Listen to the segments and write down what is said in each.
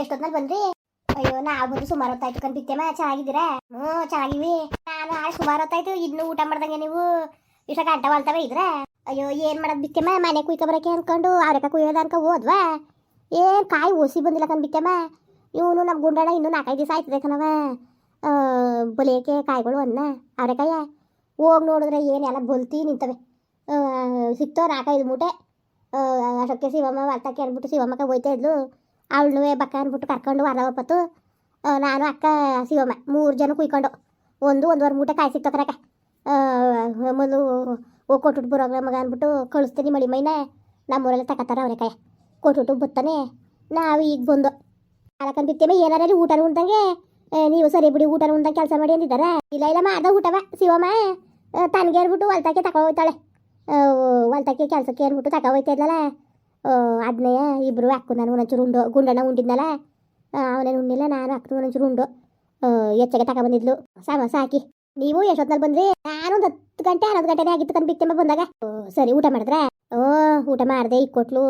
ಎಷ್ಟೊತ್ನಲ್ಲಿ ಬಂದ್ರಿ? ಅಯ್ಯೋ, ನಾವು ಬಂದು ಸುಮಾರು ಹೊತ್ತಾಯ್ತು ಕಣ್ಬಿತ್ತೇಮ ಚೆನ್ನಾಗಿದ್ದೀರಾ? ಹ್ಞೂ, ಚೆನ್ನಾಗಿವಿ. ನಾನು ಆ ಸುಮಾರು ಹೊತ್ತಾಯ್ತು ಇನ್ನು ಊಟ ಮಾಡ್ದಂಗೆ ನೀವು. ಇಷ್ಟ ಗಂಟೆ ವಾಲ್ತವ ಇದ್ರ ಅಯ್ಯೋ, ಏನ್ ಮಾಡೋದ್ ಬಿತ್ತೆಮ್ಮ ಮನೆ ಕುಯ್ಕೊಬರಕ್ಕೆ ಅನ್ಕೊಂಡು ಅವ್ರಕ್ಕ ಕುಯ್ಯೋದ ಅನ್ಕ ಹೋದ್ವಾ? ಏನ್ ಕಾಯಿ ಓಸಿ ಬಂದಿಲ್ಲ ಕಣ್ಬಿತ್ತಮ್ಮ ಇವನು ನಮ್ಮ ಗುಂಡಣ ಇನ್ನೂ ನಾಲ್ಕೈದು ದಿವಸ ಆಯ್ತದೆ ಕಣವ ಬಲಿಯಕ್ಕೆ ಕಾಯಿಗಳು ಅನ್ನ, ಅವರೆಕಾಯ. ಹೋಗಿ ನೋಡಿದ್ರೆ ಏನೆಲ್ಲ ಬೊಲ್ತಿ ನಿಂತವೆ. ಸಿಕ್ತೋ ನಾಲ್ಕೈದು ಮೂಟೆ. ಅಷ್ಟಕ್ಕೆ ಶಿವಮ್ಮ ವಾಲ್ತಕ್ಕೆ ಅಂದ್ಬಿಟ್ಟು ಶಿವಮ್ಮಕ್ಕ ಹೋಯ್ತಾ ಇದ್ಲು. ಅವಳನ್ನೂ ಬಕ್ಕ ಅಂದ್ಬಿಟ್ಟು ಕರ್ಕೊಂಡು ಹೊರಪತ್ತು ನಾನು ಅಕ್ಕ ಶಿವಮ್ಮ ಮೂರು ಜನ ಕುಯ್ಕೊಂಡು ಒಂದು ಒಂದುವರೆ ಮೂಟೆ ಕಾಯಿ ಸಿಕ್ತೋ ಕರಕ ಮೊದಲು ಓ ಕೊಟ್ಬಿಟ್ಟು ಬರೋಗ್ರ ಮಗ ಅಂದ್ಬಿಟ್ಟು ಕಳಿಸ್ತೀನಿ ಮಳಿ ಮೈನ. ನಮ್ಮೂರೆಲ್ಲ ತಗೋತಾರ ಅವರೆಕಾಯ ಕೊಟ್ಬಿಟ್ಟು ಬತ್ತಾನೆ. ನಾವು ಈಗ ಬಂದು ಅಲಕನ್ ಬಿತ್ತೇಮ ಏನಾರ ಊಟ ಉಂಡಂಗೆ. ಏ, ನೀವು ಸರಿ ಬಿಡಿ ಊಟ ಉಂಡಂಗೆ ಕೆಲಸ ಮಾಡಿ ಅಂದಿದ್ದಾರೆ. ಇಲ್ಲ ಇಲ್ಲ ಮಾಡ್ದ ಊಟವ ಶಿವಮ್ಮ. ತನಗೆ ಹೇಳ್ಬಿಟ್ಟು ಹೊಲ್ತಕ್ಕೆ ತಗೋ ಹೋಯ್ತಾಳೆ. ಹೊಲ್ತಾಕೆ ಕೆಲಸಕ್ಕೆ ಅಂದ್ಬಿಟ್ಟು ತಗೋ ಹೋಯ್ತಾ ಇದ್ಲಲ್ಲ. ಅದನ್ನೇ ಇಬ್ಬರು ಅಕ್ಕು ನಾನು ಒಂಚೂರು ಉಂಡು. ಗುಂಡಣ್ಣ ಉಂಡಿದ್ನಲ್ಲ ಅವನೇನು ಉಣ್ಣಿಲ್ಲ, ನಾನು ಅಕ್ಕನು ಒಂಚೂರು ಉಂಡು. ಎಚ್ಚಗೆ ಹೆಚ್ಚಗೆ ತಗೊಬಂದಿದ್ಲು ಸಾಮ ಸಾಕಿ. ನೀವು ಎಷ್ಟೊತ್ನಲ್ಲಿ ಬಂದ್ರಿ? ನಾನು ಒಂದು ಹತ್ತು ಗಂಟೆ, ಹನ್ನೊಂದು ಗಂಟೆನೇ ಆಗಿತ್ತು ಕಂಡು ಬಿತ್ತಂಬ ಬಂದಾಗ. ಸರಿ, ಊಟ ಮಾಡಿದ್ರೆ? ಓ, ಊಟ ಮಾಡಿದೆ ಈಗ ಕೊಟ್ಲು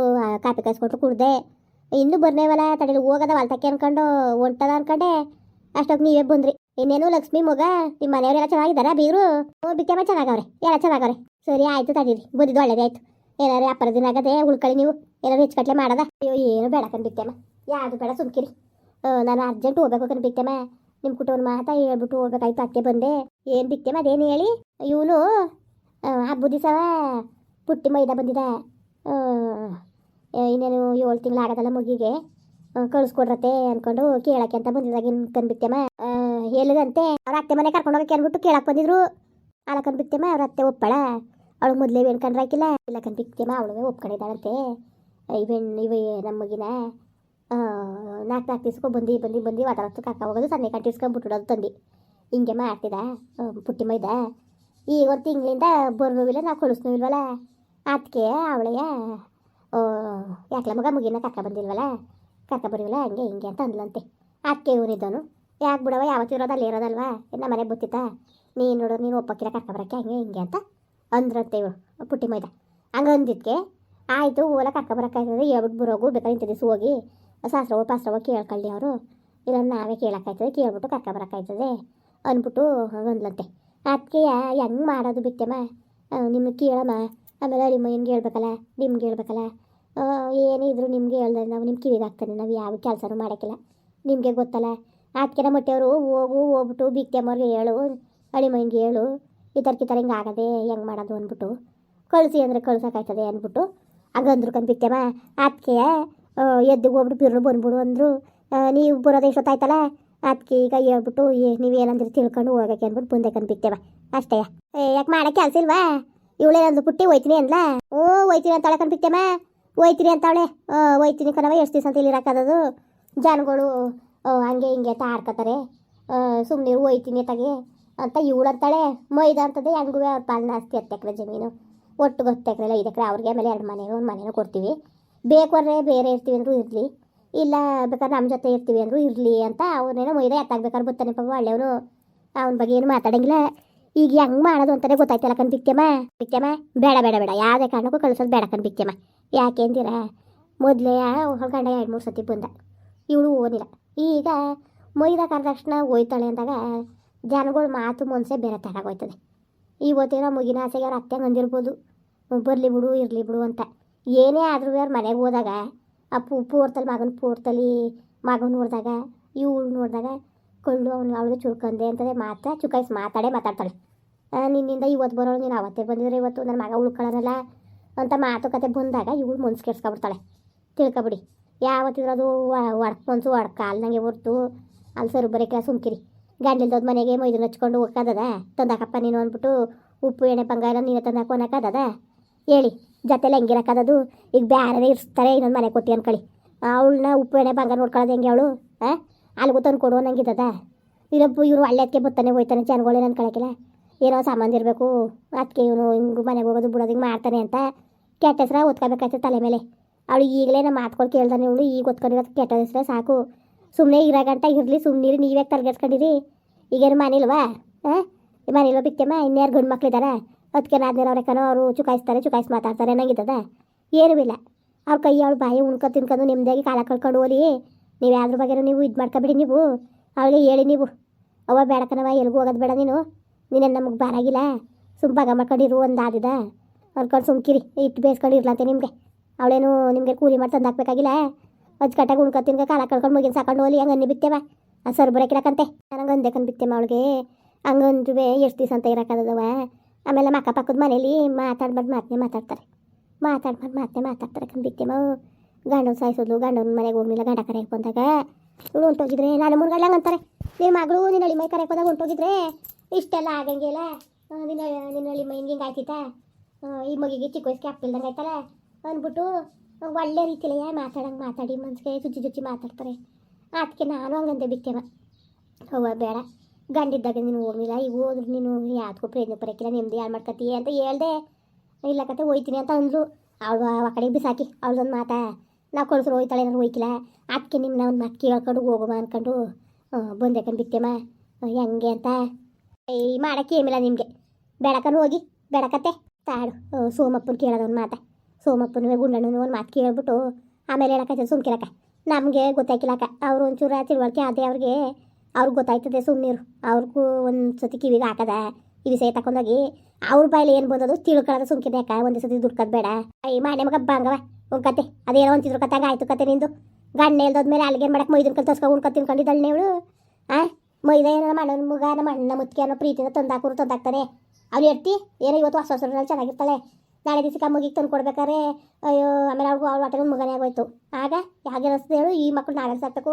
ಕಾಪಿ ಕಾಯಿಸ್ಕೊಟ್ಲು ಕುಡ್ದೆ. ಇನ್ನೂ ಬರ್ನೇವಲ್ಲ, ತಡೀಲಿ, ಹೋಗದ ಹೊಲ್ತಕ್ಕೆ ಅನ್ಕೊಂಡು, ಹೊಂಟದ ಅನ್ಕೊಂಡೆ ಅಷ್ಟೊಕ್ ನೀವೇ ಬಂದ್ರಿ. ಇನ್ನೇನು ಲಕ್ಷ್ಮಿ ಮಗ ನಿಮ್ಮ ಮನೆಯವರೆಲ್ಲ ಚೆನ್ನಾಗಿದ್ದಾರಾ ಬೀರು ಬಿತ್ತಮ್ಮ ಚೆನ್ನಾಗವ್ರೆ. ಎಲ್ಲ ಚೆನ್ನಾಗವ್ರೆ. ಸರಿ, ಆಯ್ತು ತಡೀರಿ. ಬಂದಿದ್ದು ಒಳ್ಳೇದೇ ಆಯ್ತು ಏನಾರು ಅಪ್ಪರ ದಿನ ಆಗದೆ ಉಳ್ಕೊಳ್ಳಿ ನೀವು. ಏನಾರು ಹೆಚ್ಚುಕಟ್ಲೆ ಮಾಡದ? ಅಯ್ಯೋ, ಏನು ಬೇಡ ಕಂಡಿತ್ತಮ್ಮ ಯಾವುದು ಬೇಡ ಸುಮ್ಕಿರಿ. ನಾನು ಅರ್ಜೆಂಟ್ ಹೋಗ್ಬೇಕು ಕಂಡು ಬಿತ್ತಮ್ಮ ನಿಮ್ಮ ಕುಟುಂಬ ಮಾತಾ ಹೇಳ್ಬಿಟ್ಟು ಹೋಗ್ಬೇಕಾಯ್ತು ಅತ್ತೆ ಬಂದೆ. ಏನು ಬಿಕ್ತೇಮ ಅದೇನು ಹೇಳಿ? ಇವನು ಹಬ್ಬದ ದಿವಸ ಪುಟ್ಟಿ ಮೈದಾ ಬಂದಿದ. ಇನ್ನೇನು ಏಳು ತಿಂಗಳು ಆಗದಲ್ಲ ಮಗಿಗೆ ಕಳಿಸ್ಕೊಡ್ರತ್ತೆ ಅನ್ಕೊಂಡು ಕೇಳಕ್ಕೆ ಅಂತ ಬಂದಿದಾಗ ಕನ್ಬಿತ್ತಮ್ಮ ಹೇಳಿದಂತೆ ಅವ್ರ ಅತ್ತೆ ಮನೆ ಕರ್ಕೊಂಡು ಹೋಗಕ್ಕೆ ಅಂದ್ಬಿಟ್ಟು ಕೇಳಕ್ಕೆ ಬಂದಿದ್ರು. ಅಲ್ಲ ಕನ್ಬಿತ್ತಮ್ಮ ಅವ್ರ ಅತ್ತೆ ಒಪ್ಪಳ. ಅವಳು ಮೊದಲೇ ಹಾಕಿಲ್ಲ? ಇಲ್ಲ ಕನ್ಬಿತ್ತಮ್ಮ ಅವಳೇ ಒಪ್ಕೊಂಡಿದ್ದಾಳಂತೆ. ಇವೆಣ್ಣು ಇವೆ ನಮ್ಮ ಮಗಿನ ನಾಲ್ಕು ನಾಲ್ಕು ದಿವ್ಸಕ್ಕೆ ಬಂದು ಬಂದು ಬಂದು ವಾತಾವರಣ ಕಾಕ ಹೋಗೋದು ಸಣ್ಣ ಸನ್ನೆ ಕಟ್ಟಿಸ್ಕೊಂಡ್ಬಿಟ್ಟು ತಂದು. ಹಿಂಗೆ ಮಾಡ್ತಿದ್ದ ಪುಟ್ಟಿ ಮೈದ. ಈಗ ಒಂದು ತಿಂಗಳಿಂದ ಬರ್ನೋವಿಲ್ಲ ನಾವು ಕಳಿಸ್ನೋವಿಲ್ವಲ್ಲ ಅದಕ್ಕೆ ಅವಳೆಯ ಯಾಕಲ ಮಗ ಮುಗಿನ ಕಾಕ ಬಂದಿಲ್ವಲ್ಲ? ಕಾಕ ಬರಿವಲ್ಲ, ಹಂಗೆ ಹಿಂಗೆ ಅಂತ ಅಂದ್ಲಂತೆ. ಅದಕ್ಕೆ ಇವನಿದ್ದವನು ಯಾಕೆ ಬಿಡವ ಯಾವತ್ತಿರೋದು ಅಲ್ಲಿ ಇರೋದಲ್ವಾ? ನಮ್ಮ ಮನೆಗೆ ಗೊತ್ತಿತ್ತಾ? ನೀನು ನೋಡು, ನೀನು ಒಪ್ಪಕ್ಕಿರ ಕರ್ಕ ಬರೋಕ್ಕೆ, ಹಂಗೆ ಹಿಂಗೆ ಅಂತ ಅಂದ್ರಂತೆ ಇವಳು ಪುಟ್ಟಿ ಮೈದ. ಹಂಗೆ ಅಂದಿದ್ಕೆ, ಆಯಿತು ಓಲ ಕರ್ಕ ಬರೋಕ್ಕಾಯ್ತದೆ ಹೇಳ್ಬಿಟ್ಟು ಬರೋಗು ಬೇಕಾದ್ರೆ ಇಂಥ ದಿವಸ ಹೋಗಿ ಸಾಸ್ರವ ಪಾಸ್ರವ ಕೇಳ್ಕೊಳ್ಳಿ ಅವರು. ಇಲ್ಲ ನಾವೇ ಕೇಳೋಕ್ಕಾಯ್ತದೆ ಕೇಳ್ಬಿಟ್ಟು ಕರ್ಕ ಬರೋಕ್ಕಾಯ್ತದೆ ಅಂದ್ಬಿಟ್ಟು ಅಂದ್ಲಂತೆ. ಅದಕ್ಕೆ ಹೆಂಗೆ ಮಾಡೋದು ಬಿಟ್ಟೆಮ್ಮ? ನಿಮಗೆ ಕೇಳಮ್ಮ. ಆಮೇಲೆ ಹೆಂಗೆ ಹೇಳ್ಬೇಕಲ್ಲ ನಿಮ್ಗೆ ಹೇಳ್ಬೇಕಲ್ಲ ಏನೇ ಇದ್ರು ನಿಮ್ಗೆ ಹೇಳ್ದೆ, ನಾವು ನಿಮ್ಮ ಕಿವಿಗೆ ಹಾಕ್ತಾನೆ, ನಾವು ಯಾವ ಕೆಲಸನೂ ಮಾಡೋಕ್ಕಿಲ್ಲ. ನಿಮಗೆ ಗೊತ್ತಲ್ಲ ಅದಕ್ಕೆ ಮಟ್ಟೆಯವರು ಹೋಗು, ಹೋಗ್ಬಿಟ್ಟು ಬಿತ್ತಮ್ಮವ್ರಿಗೆ ಹೇಳು ಅಳಿಮಯ್ಯಂಗೆ ಹೇಳು. ಈ ಥರ ಥರ ಹಿಂಗೆ ಆಗದೆ ಹೆಂಗೆ ಮಾಡೋದು ಅಂದ್ಬಿಟ್ಟು, ಕಳಿಸಿ ಅಂದರೆ ಕಳ್ಸೋಕ್ಕಾಯ್ತದೆ ಅಂದ್ಬಿಟ್ಟು ಹಂಗಂದ್ರು ಬಿತ್ತಮ್ಮ ಅದಕ್ಕೆ ಎದ್ದು ಹೋಗ್ಬಿಟ್ಟು ಬಿರು ಬಂದ್ಬಿಡು ಅಂದರು ನೀವು ಬರೋದು ಎಷ್ಟೊತ್ತಾಯ್ತಲ್ಲ ಅದಕ್ಕೆ ಈಗ ಹೇಳ್ಬಿಟ್ಟು ನೀವೇನಂದ್ರೆ ತಿಳ್ಕೊಂಡು ಹೋಗಕ್ಕೆ ಅಂದ್ಬಿಟ್ಟು ಮುಂದೆ ಕಂದ್ಬಿಟ್ಟೆವ ಅಷ್ಟೇ. ಏ, ಯಾಕೆ ಮಾಡೋಕ್ಕೆ ಅಲ್ಸಿಲ್ವಾ ಇಲ್ವಾ? ಇವಳೇನಂದು ಪುಟ್ಟಿ, ಹೋಯ್ತೀನಿ ಅಂದ್ಲ? ಓ, ಹೋಯ್ತೀನಿ ಅಂತಾಳೆ ಕಂದ್ಬಿಟ್ಟೆಮ್ಮ ಹೋಯ್ತೀನಿ ಅಂತಾವಳೆ ಹೋಯ್ತೀನಿ ಕಣವ ಎಷ್ಟು ದಿವಸ ಅಂತ ಇಲ್ಲಿ ಜನಗಳು ಹಂಗೆ ಹಿಂಗೆ ಅಂತ ಆಡ್ಕೋತಾರೆ ಸುಮ್ಮನೆ ಹೋಯ್ತೀನಿ ತಗೆ. ಅಂತ ಇವಳು ಅಂತಾಳೆ ಮೈದ ಅಂತದೆ ಹೆಂಗೂ ಅವ್ರ ಪಾಲನ ಆಸ್ತಿ ಹತ್ತು ಎಕರೆ ಜಮೀನು ಒಟ್ಟು ಹತ್ತು ಎಕರೆ ಐದು ಎಕರೆ ಅವ್ರಿಗೆ, ಆಮೇಲೆ ಎರಡು ಮನೆ ಒಂದು ಮನೆನೂ ಕೊಡ್ತೀವಿ. ಬೇಕು ಅಂದ್ರೆ ಬೇರೆ ಇರ್ತೀವಿ ಅಂದರೂ ಇರಲಿ, ಇಲ್ಲ ಬೇಕಾದ್ರೆ ನಮ್ಮ ಜೊತೆ ಇರ್ತೀವಿ ಅಂದರೂ ಇರಲಿ ಅಂತ ಅವನೇನೋ ಮೈದ ಎತ್ತಾಗ್ಬೇಕಾದ್ರೆ ಬರ್ತಾನೆ ಪಾಪ, ಒಳ್ಳೆಯವನು ಅವನ ಬಗ್ಗೆ ಏನು ಮಾತಾಡಂಗಿಲ್ಲ. ಈಗ ಹೆಂಗೆ ಮಾಡೋದು ಅಂತಾನೆ ಗೊತ್ತಾಯ್ತಲ್ಲ ಕಣ್ ಬಿಕ್ತಮ್ಮ ಬೇಡ ಬೇಡ ಬೇಡ, ಯಾವುದೇ ಕಾರಣಕ್ಕೂ ಕಳ್ಸೋದು ಬೇಡ ಕಣ್ ಬಿಕ್ಕೆಮ್ಮ ಯಾಕೆ ಅಂದಿರ ಮೊದಲೇ ಗಂಡ ಎರಡು ಮೂರು ಸತಿ ಬಂದ, ಇವಳು ಓದಿಲ್ಲ ಈಗ ಮೊಯ್ದ ಕರೆದ ತಕ್ಷಣ ಹೋಯ್ತಾಳೆ ಅಂದಾಗ ಜನಗಳ ಮಾತು ಮನಸ್ಸೇ ಬೇರೆ ತಗೋಯ್ತದೆ ಇವತ್ತಿನ ಮುಗಿನ ಆಸೆಗೆ ಅವ್ರ ಅತ್ತೆ ಅಂದಿರ್ಬೋದು. ಬರಲಿ ಬಿಡು, ಇರಲಿ ಬಿಡು ಅಂತ. ಏನೇ ಆದರೂ ಅವ್ರ ಮನೆಗೆ ಹೋದಾಗ, ಆ ಪೂ ಪೂರ್ತಲ್ಲಿ ಮಗನ ಪೂರ್ತಲ್ಲಿ ಮಗನ ನೋಡಿದಾಗ, ಇವಳು ನೋಡಿದಾಗ, ಕೊಳ್ಳು, ಅವ್ನು ಅವಳಿಗೆ ಚುರ್ಕಂದೆ ಅಂತದೆ ಮಾತಾ ಚುಕಾಯಿಸಿ ಮಾತಾಡೇ ಮಾತಾಡ್ತಾಳೆ. ನಿನ್ನಿಂದ ಇವತ್ತು ಬರೋಳು ನೀನು ಅವತ್ತೇ ಬಂದಿದ್ರೆ ಇವತ್ತು ನನ್ನ ಮಗ ಉಳ್ಕೊಳ್ಳೋನಲ್ಲ ಅಂತ ಮಾತುಕತೆ ಬಂದಾಗ ಇವಳು ಮನ್ಸು ಕೆಡ್ಸ್ಕೊಬಿಡ್ತಾಳೆ. ತಿಳ್ಕೊಬಿಡಿ ಅದು ಒಡಕ್ ಮನ್ಸು ಒಡಕ ಅಲ್ದಂಗೆ ಹೊರ್ತು ಅಲ್ಲಿ ಸರ್ ಬರೋಕೆ ಸುಮ್ಕಿರಿ. ಗಂಡಿಲ್ದೋದ್ ಮನೆಗೆ ಮೈದೂರು ಹಚ್ಕೊಂಡು ಹೋಗೋಕ್ಕದ ತಂದಾಕಪ್ಪ ನೀನು ಅಂದ್ಬಿಟ್ಟು ಉಪ್ಪು, ಎಣ್ಣೆ, ಬಂಗಾರ ನೀನು ತಂದಾಕ ಅನ್ನೋಕ್ಕದ ಹೇಳಿ, ಜೊತೆಲಿ ಹೆಂಗಿರಕ್ಕದದು ಈಗ ಬೇರೆ ಇರ್ಸ್ತಾರೆ, ಇನ್ನೊಂದು ಮನೆ ಕೊಟ್ಟಿ ಅನ್ಕೊಳ್ಳಿ. ಅವಳನ್ನ ಉಪ್ಪು, ಎಣ್ಣೆ, ಬಂಗಾರ ನೋಡ್ಕೊಳ್ಳೋದು ಹೆಂಗೆ ಅವಳು? ಹಾಂ ಅಲ್ಲಿಗೂ ತಂದು ಕೊಡು ಅನ್ನಂಗಿದ್ದದ ಇರಬ್ಬು ಇವ್ರು ಒಳ್ಳೆದಕ್ಕೆ ಬರ್ತಾನೆ ಹೋಯ್ತಾನೆ ಜನಗಳೇನು ಅನ್ಕೊಳಕಿಲ್ಲ ಏನೋ ಸಾಮಾನು ಇರಬೇಕು ಅದಕ್ಕೆ ಇವನು ಹಿಂಗೆ ಮನೆಗೆ ಹೋಗೋದು, ಬಿಡೋದು, ಹಿಂಗೆ ಮಾಡ್ತಾನೆ ಅಂತ ಕೆಟ್ಟ ಹೆಸ್ರ ಓದ್ಕೋಬೇಕಾಯ್ತು ತಲೆ ಮೇಲೆ. ಅವಳು ಈಗಲೇ ನಮ್ಮ ಮಾತ್ಗಳು ಕೇಳ್ದಾನೆ ಇವಳು, ಈಗ ಓದ್ಕೊಂಡಿರೋದು ಕೆಟ್ಟ ಹೆಸ್ರೇ ಸಾಕು. ಸುಮ್ಮನೆ ಇರೋ ಗಂಟ ಇರಲಿ ಸುಮ್ಮನಿರಿ ನೀವೇ ತಲೆಗೆಡ್ಸ್ಕೊಂಡಿರಿ ಈಗೇನು ಮನೇಲ್ವಾ ಹಾಂ? ಮನಿಲ್ವಾ ಬಿಕ್ಕಮ್ಮ ಇನ್ಯಾರು ಗಂಡು ಮಕ್ಳಿದಾರ ಅದಕ್ಕೆ ನಾದ್ನೇರ ಅವ್ರ ಕಣೋ, ಅವರು ಚುಕಾಯಿಸ್ತಾರೆ, ಚುಕಾಯಿಸಿ ಮಾತಾಡ್ತಾರೆ, ನಂಗಿದ್ದದ? ಏನೂ ಇಲ್ಲ. ಅವ್ರ ಕೈ, ಅವ್ಳು ಬಾಯಿ ಉಣ್ಕೊ ತಿನ್ಕೊಂಡು ನಿಮ್ಮದಾಗಿ ಕಾಲ ಕಳ್ಕೊಂಡು ಹೋಲಿ ನೀವು ಯಾವ್ದ್ರ ಬಗ್ಗೆ ನೀವು ಇದು ಮಾಡ್ಕೊಬಿಡಿ ನೀವು. ಅವಳಿಗೆ ಹೇಳಿ ನೀವು. ಅವ ಬೇಡಕನವ ಎಲ್ಗೂ ಹೋಗೋದು ಬೇಡ ನೀನು. ನೀನೇನು ನಮಗೆ ಬಾರಾಗಿಲ್ಲ. ಸುಮ್ಮ ಭಾಗ ಮಾಡ್ಕೊಂಡಿರು ಒಂದು ಆದಿದ ಅನ್ಕೊಂಡು ಸುಮ್ಕಿರಿ ಇಟ್ಟು ಬೇಯಿಸ್ಕೊಂಡು ಇರ್ಲಂತೆ ನಿಮಗೆ. ಅವಳೇನು ನಿಮಗೆ ಕೂಲಿ ಮಾಡಿ ತಂದು ಹಾಕ್ಬೇಕಾಗಿಲ್ಲ ಅಜ್ಕಟ್ಟಾಗಿ ಉಣ್ಕೊ ತಿನ್ಕ ಕಾಲ ಕಳ್ಕೊಂಡು ಮುಗಿನ ಸಾಕೊಂಡು ಹೋಲಿ ಹಂಗೆ ಅನ್ನಿ ಬಿತ್ತೇವ? ಆ ಸರ್ ಹಾಕಂತೆ ನನಗೆ ಕಂಡು ಬಿತ್ತೇಮ ಅವಳಿಗೆ ಹಂಗಂದ್ರುವೆ ಎಷ್ಟು ದಿವಸ ಅಂತ ಇರಕ್ಕದವ ಆಮೇಲೆ ಮಕ್ಕ ಪಕ್ಕದ ಮನೇಲಿ ಮಾತಾಡ್ಬಾರ್ದು ಮಾತನೇ ಮಾತಾಡ್ತಾರೆ. ಮಾತಾಡ್ಬಾರ್ದು ಮಾತನೇ ಮಾತಾಡ್ತಾರೆ ಕಂಡು ಬಿತ್ತೇಮ ಗಂಡನ ಸಾಯಿಸೋದು, ಗಂಡನ ಮನೆಗೆ ಹೋಗ್ಲಿಲ್ಲ, ಗಂಡ ಕರೆಯಕ್ಕೆ ಬಂದಾಗ ಇವಳು ಹೊಂಟೋಗಿದ್ರೆ ನಾನು ಮುರುಗಳ್ಳ ಅಂತಾರೆ. ನಿನ್ನ ಮಗಳು ನಿನ್ನ ಹಳ್ಳಿ ಮೈ ಕರೆಯಕ್ಕೆ ಹೋದಾಗ ಹೊಂಟೋಗಿದ್ರೆ ಇಷ್ಟೆಲ್ಲ ಆಗಂಗಿಲ್ಲ. ನಿನ್ನ ನಿನ್ನ ಹಳ್ಳಿ ಮೈ ಹಿಂಗೆ ಆಯ್ತಿತ್ತಾ ಈ ಮಗಿಗೆ ಚಿಕ್ಕ ವಯಸ್ಸಿಗೆ ಅಪ್ಪಿಲ್ದಂಗೆ ಆಯ್ತಲ್ಲ? ಅಂದ್ಬಿಟ್ಟು ಒಳ್ಳೆ ರೀತಿಲೇ ಮಾತಾಡಂಗೆ ಮಾತಾಡಿ ಮನ್ಸಿಗೆ ಚುಚ್ಚಿ ಚುಚ್ಚಿ ಮಾತಾಡ್ತಾರೆ. ಅದಕ್ಕೆ ನಾನು ಹಂಗಂದೆ ಬಿತ್ತೇವ ಅವ್ವ ಬೇಡ. ಗಂಡಿದ್ದಾಗ ನೀನು ಹೋಗ್ಲಿಲ್ಲ ಈಗ ಹೋದ್ರು ನೀನು ಯಾವ್ದಕ್ಕೂ ಪ್ರಯತ್ನ ಪರಕ್ಕಿಲ್ಲ ನಿಮ್ದು ಯಾರು ಮಾಡ್ಕತ್ತೀಯ ಅಂತ ಹೇಳ್ದೆ. ಇಲ್ಲ ಕತೆ ಹೋಯ್ತೀನಿ ಅಂತ ಅಂದ್ಲು ಅವಳು ಆ ಕಡೆ ಬಿಸಾಕಿ ಅವಳದೊಂದು ಮಾತಾ ನಾವು ಕಳ್ಸ್ರು ಹೋಯ್ತಾಳೆ ಏನಾರು ಹೋಯ್ಕಿಲ್ಲ. ಅದಕ್ಕೆ ನಿಮ್ಮನ್ನ ಒಂದು ಮಾತು ಕೇಳ್ಕೊಂಡು ಹೋಗುವ ಅಂದ್ಕೊಂಡು ಆ, ಬಿತ್ತೆಮ್ಮ ಹೆಂಗೆ ಅಂತ. ಈ ಮಾಡೋಕ್ಕೆ ಏಮಿಲ್ಲ ನಿಮಗೆ. ಬೇಡಕನ್ನು ಹೋಗಿ ಬೇಡಕತ್ತೆ ತಾಡು ಸೋಮಪ್ಪನ ಕೇಳೋದೊಂದು ಮಾತಾ. ಸೋಮಪ್ಪನ ಗುಂಡಣ್ಣನ ಒಂದು ಮಾತು ಕೇಳ್ಬಿಟ್ಟು ಆಮೇಲೆ ಹೇಳಕ್ಕೆ ಸುಮ್ಕಿರಕ್ಕ ನಮಗೆ ಗೊತ್ತಾಯ್ಕಿಲ್ಲಕ್ಕ ಅವ್ರು ಒಂಚೂರು ತಿಳುವಳಿಕೆ ಅದೇ ಅವ್ರಿಗೆ ಅವ್ರಿಗೆ ಗೊತ್ತಾಯ್ತದೆ ಸುಮ್ಮನಿರು ಅವ್ರಿಗೂ ಒಂದು ಸತಿ ಕಿವಿಗೆ ಹಾಕದ ಈ ವಿಷಯ ತಕೊಂಡೋಗಿ ಅವ್ರ ಬಾಯಲ್ಲಿ ಏನು ಬಂದದು ತಿಳ್ಕೊಳ್ಳೋದು ಸುಮ್ಕಿದೆ ಅಕ್ಕ. ಒಂದೇ ಸತಿ ದುಡ್ಕದ್ ಬೇಡ ಈ ಮಾನೆ ಮಗ ಬಂಗವ ಒಂದು ಕತೆ. ಅದೇನೋ ಅಂತಿದ್ರು ಕತೆ ಆಯ್ತು ಕತೆ ನಿಂದು. ಗಂಡ ಹೇಳ್ದೋದ್ಮೇಲೆ ಅಲ್ಲಿಗೆ ಮಾಡಕ್ಕೆ ಮೈದನ್ ಕಲ್ ತಸ್ಕೊ ಉಣ್ಕೊ ತಿನ್ಕೊಂಡಿದ್ದಳ್ಳೆ ಇವಳು ಆ? ಮೈದ ಏನೋ ಮಣ್ಣನ ಮುಗ ಮಣ್ಣ ಮುತ್ಕೆ ಅನ್ನೋ ಪ್ರೀತಿನ ತಂದಾಕೂರು ತಂದಾಕ್ತಾನೆ. ಅವ್ನು ಎಡ್ತಿ ಏನೋ ಇವತ್ತು ಹೊಸ ಹೊಸ ಚೆನ್ನಾಗಿರ್ತಾಳೆ. ನಾಳೆ ದಿವಸಕ್ಕೆ ಮಗಿಗೆ ತಂದು ಕೊಡ್ಬೇಕಾದ್ರೆ, ಅಯ್ಯೋ, ಆಮೇಲೆ ಅವ್ರಿಗೂ ಅವ್ರ ಆಟಗಳು ಮಗನೇ ಆಗೋಯ್ತು. ಆಗ ಯಾಕೆ ಅನಿಸ್ತದೆ ಹೇಳು, ಈ ಮಕ್ಕಳು ನಾಳೆ ಸಾಕ್ಬೇಕು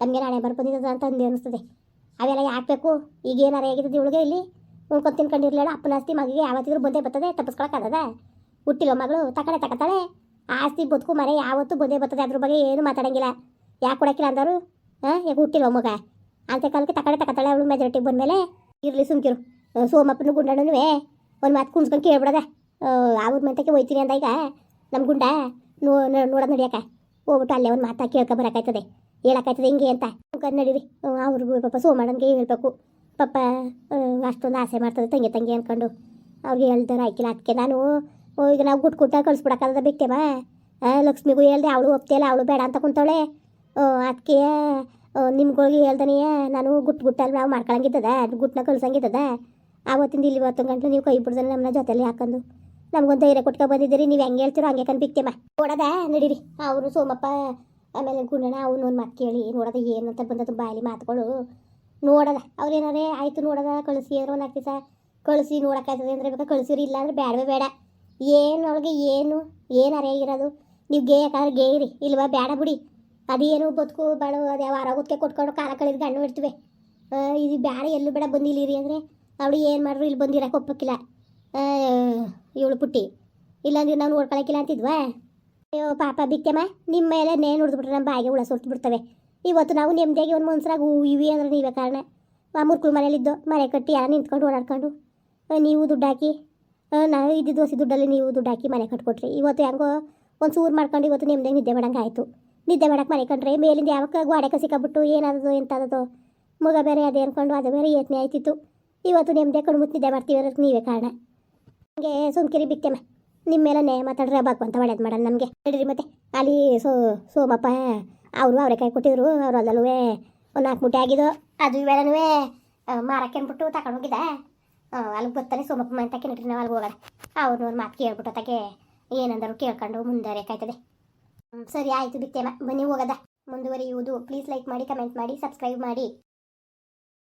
ನಮಗೆ ನಾಳೆ ಬರ್ಬಂದಿದ್ದ ಅಂತ ಅಂದು ಅನಿಸ್ತದೆ ಅವೆಲ್ಲ ಯಾಕಬೇಕು ಈಗ ಏನಾರ ಆಗಿದ್ದು ಇವಳಿಗೆ ಇಲ್ಲಿ? ಉಳ್ಕೊಂಡು ತಿನ್ಕೊಂಡಿರ್ಲಿಲ್ಲ, ಅಪ್ಪನ ಆಸ್ತಿ ಮಗಿಗೆ ಯಾವತ್ತಿದ್ರು ಬಂದೇ ಬರ್ತದೆ ತಪ್ಪಿಸ್ಕೊಳಕ್ಕಾಗದ ಹುಟ್ಟಿಲ್ಲ ಮಗಳು ತಕಡೆ ತಕತಾಳೆ. ಆಸ್ತಿ ಬದುಕು ಮನೆ ಯಾವತ್ತೂ ಬಂದೇ ಬರ್ತದೆ, ಅದ್ರ ಬಗ್ಗೆ ಏನು ಮಾತಾಡಂಗಿಲ್ಲ. ಯಾಕೆ ಕೊಡಕ್ಕಿಲ್ಲ ಅಂದರು? ಹಾಂ ಈಗ ಹುಟ್ಟಿಲ್ಲ ಮಗ? ಅಂತ ಕಾಲಕ್ಕೆ ತಕಡೆ ತಕತಾಳೆ ಅವಳು ಮೆಜಾರಿಟಿಗೆ ಬಂದಮೇಲೆ, ಇರಲಿ ಸುಮ್ಕಿರು. ಸೋಮಪ್ಪನ ಗುಂಡಣ್ಣನೂ ಒಂದು ಮಾತು ಕುಣ್ಸ್ಕೊಂಡು ಕೇಳ್ಬಿಡದೆ. ಅವ್ರ ಮಂತಕ್ಕೆ ಹೋಯ್ತೀನಿ ಅಂದ ಈಗ ನಮ್ಮ ಗುಂಡ. ನೋ ನೋಡೋದು ನಡಿಯಕ್ಕ ಹೋಗ್ಬಿಟ್ಟು ಅಲ್ಲೇ ಒಂದು ಮಾತಾ ಕೇಳ್ಕೊ ಬರಕಾಯ್ತದೆ. ಹೇಳಕಾಯ್ತದೆ ಹಿಂಗೆ ಅಂತ. ಕಣ್ ನಡೀರಿ. ಅವ್ರಿಗೂ ಪಾಪ ಸೋಮಣ್ಣನಿಗೆ ಹೇಳ್ಬೇಕು. ಪಾಪ ಅಷ್ಟೊಂದು ಆಸೆ ಮಾಡ್ತದೆ ತಂಗಿ ತಂಗಿ ಅಂದ್ಕೊಂಡು ಅವ್ರಿಗೆ ಹೇಳ್ದಾರ ಆಯ್ಕಿಲ್ಲ ಅದಕ್ಕೆ ನಾನು ಈಗ ನಾವು ಗುಟ್ ಗುಟ್ಟ ಕಳಿಸ್ಬಿಡಕ್ಕಾಗದ ಬಿಟ್ಟೆವ ಲಕ್ಷ್ಮಿಗೂ ಹೇಳ್ದೆ, ಅವಳು ಒಪ್ತಿಯಲ್ಲ ಅವಳು ಬೇಡ ಅಂತ ಕುಂತವಳೆ. ಅದಕ್ಕೆ ನಿಮ್ಗಳಿಗೆ ಹೇಳ್ದನೇ, ನಾನು ಗುಟ್ ಗುಟ್ಟಲ್ಲಿ ನಾವು ಮಾಡ್ಕೊಳಂಗಿದ್ದದ ಗುಟ್ಟನ್ನ ಕಳ್ಸಂಗಿದ್ದದ. ಆವತ್ತಿಂದ ಇಲ್ಲಿ ಇವತ್ತು ಗಂಟಲು ನೀವು ಕೈ ಬಿಡ್ದಲ್ಲ ನಮ್ಮನ್ನ ಜೊತೆಲಿ ಹಾಕೊಂಡು ನಮ್ಗೊಂದು ಧೈರ್ಯ ಕೊಟ್ಕೊ ಬಂದಿದ್ದೀರಿ, ನೀವು ಹೆಂಗೆ ಹೇಳ್ತೀರೋ ಹಂಗೆ ಕನ್ಬಿಕ್ತೇಮ್ಮ ನೋಡದ, ನಡೀರಿ. ಅವರು ಸೋಮಪ್ಪ, ಆಮೇಲೆ ಗುಣನ ಅವ್ನು ಒಂದು ಮಾತು ಕೇಳಿ, ನೋಡೋದ ಏನು ಅಂತ ಬಂದದ್ದು ಬಾಯಲ್ಲಿ ಮಾತುಗಳು. ನೋಡದ, ಅವ್ರೇನಾರೇ, ಆಯಿತು ನೋಡದ, ಕಳಿಸಿ ಏನಾರ ಒಂದು ಹಾಕ್ತಿ ಕಳಿಸಿ ನೋಡೋಕ್ಕಾಯ್ತದೆ ಅಂದ್ರೆ ಬೇಕಾ? ಕಳಿಸಿರಿ ಇಲ್ಲ ಅಂದ್ರೆ ಬೇಡವೇ ಬೇಡ. ಏನು ಅವಳಿಗೆ ಏನು ಏನಾರೇ ಇರೋದು ನೀವು ಗೇ ಯಾಕಂದ್ರೆ ಗೇ ಇಲ್ವಾ? ಬೇಡ ಬಿಡಿ. ಅದೇನು ಬದುಕು ಬೇಡ ಅದು ಯಾವ ಆರೋಗ್ಯಕ್ಕೆ ಕೊಟ್ಕೊಂಡು ಕಾಲ ಕಳೆದು ಗಣ್ಣು ಇಡ್ತೀವಿ ಇದು ಬೇಡ ಎಲ್ಲೂ ಬೇಡ ಬಂದಿಲ್ಲಿರಿ ಅಂದರೆ, ಅವಳು ಏನು ಮಾಡ್ರು ಇಲ್ಲಿ ಬಂದಿರಕ್ಕೆ ಒಪ್ಪಕ್ಕಿಲ್ಲ. ಇವಳು ಪುಟ್ಟಿ. ಇಲ್ಲಾಂದ್ರೆ ನಾವು ನೋಡ್ಕೊಳಕ್ಕಿಲ್ಲ ಅಂತಿದ್ವಾ? ಅಯ್ಯೋ, ಪಾಪ ಬಿತ್ತಮ್ಮ ನಿಮ್ಮ ಮೇಲೆ ನೇಣು ಹೊಡೆದ್ಬಿಟ್ರೆ ನಮ್ಮ ಬಾಯಿಗೆ ಹುಳ ಸುರ್ತು ಬಿಡ್ತವೆ. ಇವತ್ತು ನಾವು ನೆಮ್ಮದಿಯಾಗಿ ಒಂದು ಮನ್ಸರಾಗ ಇವಿ ಅಂದ್ರೆ ನೀವೇ ಕಾರಣ. ಆ ಮುರ್ಕುಳು ಮನೇಲಿದ್ದು, ಮನೆ ಕಟ್ಟಿ ಯಾರು ನಿಂತ್ಕೊಂಡು ಓಡಾಡ್ಕೊಂಡು. ನೀವು ದುಡ್ಡು ಹಾಕಿ. ನಾವು ಇದ್ದಿದ್ದು ದೋಸೆ ದುಡ್ಡಲ್ಲಿ ನೀವು ದುಡ್ಡು ಹಾಕಿ ಮನೆ ಕಟ್ಕೊಟ್ರಿ. ಇವತ್ತು ಹೆಂಗೋ ಒಂದು ಸೂರು ಮಾಡ್ಕೊಂಡು ಇವತ್ತು ನಿಮ್ದೇ ನಿದ್ದೆ ಮಾಡಂಗೆ ಆಯಿತು. ನಿದ್ದೆ ಮಾಡಕ್ಕೆ ಮನೆ ಕಂಡ್ರೆ ಮೇಲಿಂದ ಯಾವಾಗ ಗೋಡೆ ಕಸಿಕಬಿಟ್ಟು ಏನಾದದು ಎಂಥದ್ದು ಮಗ ಬೇರೆ ಅದೇ ಅಂದ್ಕೊಂಡು ಅದು ಬೇರೆ ಯೋಚನೆ ಆಯ್ತಿತ್ತು. ಇವತ್ತು ನಿಮ್ಮದೇ ಕಣ್ಮುತ್ತು ನಿದ್ದೆ ಮಾಡ್ತೀವಿ ನೀವೇ ಕಾರಣ. ಹಂಗೆ ಸುಮ್ಕಿರಿ ಬಿತ್ತೆಮ್ಮ ನಿಮ್ಮ ಮೇಲೆ ಮಾತಾಡ್ರೆ ಅಂತ ಒಳ್ಳೇದು ಮಾಡೋಣ ನಮಗೆ. ಹೇಳಿರಿ ಮತ್ತೆ. ಅಲ್ಲಿ ಸೋ, ಸೋಮಪ್ಪ, ಅವರು ಅವರೆಕಾಯಿ ಕೊಟ್ಟಿದ್ರು, ಅವ್ರು ಅಲ್ಲೂ ಒಂದು ನಾಲ್ಕು ಮುಟ್ಟೆ ಆಗಿದ್ದು. ಅದು ಇವೆಲ್ಲನೂ ಮಾರಕ್ಕೆ ಅಂದ್ಬಿಟ್ಟು ತಗೊಂಡು ಹೋಗಿದ್ದೆ. ಅಲ್ಲಿಗೆ ಬರ್ತಾನೆ ಸೋಮಪ್ಪ ತಕ್ಕ ನಡ್ರಿ, ನಾವು ಅಲ್ಲಿಗೆ ಹೋಗೋಣ. ಅವ್ರನ್ನ ಒಂದು ಮಾತು ಕೇಳ್ಬಿಟ್ಟು ತಕ್ಕೆ ಏನಂದರು ಕೇಳ್ಕೊಂಡು ಮುಂದೆ ಕಾಯ್ತದೆ. ಸರಿ, ಆಯಿತು ಬಿತ್ತೇಮ್ಮ ಬನ್ನಿ ಹೋಗದ. ಮುಂದುವರಿಯುವುದು. ಪ್ಲೀಸ್ ಲೈಕ್ ಮಾಡಿ ಕಮೆಂಟ್ ಮಾಡಿ ಸಬ್ಸ್ಕ್ರೈಬ್ ಮಾಡಿ.